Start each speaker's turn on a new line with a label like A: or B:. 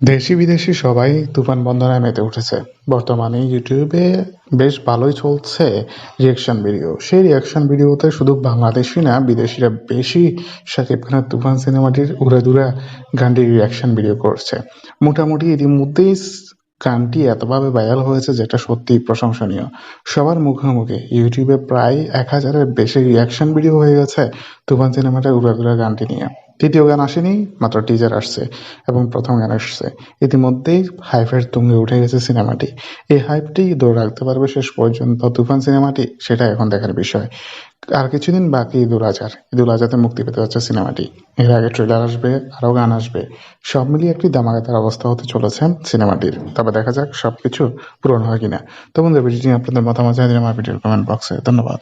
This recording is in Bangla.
A: দেশি বিদেশি সবাই তুফান বন্দনায় মেতে উঠেছে। বর্তমানে ইউটিউবে বেশ ভালোই চলছে রিয়াকশন ভিডিও সেই রিয়াকশন ভিডিওতে শুধু বাংলাদেশি না, বিদেশিরা বেশি শাকিব খানের তুফান সিনেমাটির উড়াদুরা গানটির রিয়াকশন ভিডিও করছে। মোটামুটি ইতিমধ্যেই গানটি এতভাবে ভাইরাল হয়েছে যেটা সত্যিই প্রশংসনীয়। সবার মুখে মুখে ইউটিউবে প্রায় এক হাজারের বেশি রিয়াকশন ভিডিও হয়ে গেছে তুফান সিনেমাটার উড়াদুরা গানটি নিয়ে। তৃতীয় গান আসেনি, মাত্র টিজার আসছে এবং প্রথম গান আসছে ইতিমধ্যেই হাইফের তুঙ্গে উঠে গেছে সিনেমাটি। এই হাইপটি ধরে রাখতে পারবে শেষ পর্যন্ত তুফান সিনেমাটি সেটা এখন দেখার বিষয়। আর কিছুদিন বাকি ঈদুল আজহার। ঈদুল আজহাতে মুক্তি পেতে যাচ্ছে সিনেমাটি। এর আগে ট্রেলার আসবে, আরও গান আসবে। সব মিলিয়ে একটি দামাগাতার অবস্থা হতে চলেছে সিনেমাটির। তবে দেখা যাক সবকিছু পূরণ হয় কিনা। তো বন্ধুরা, ভিডিওটি আপনাদের মতামত জানিয়ে আমার ভিডিওর কমেন্ট বক্সে ধন্যবাদ।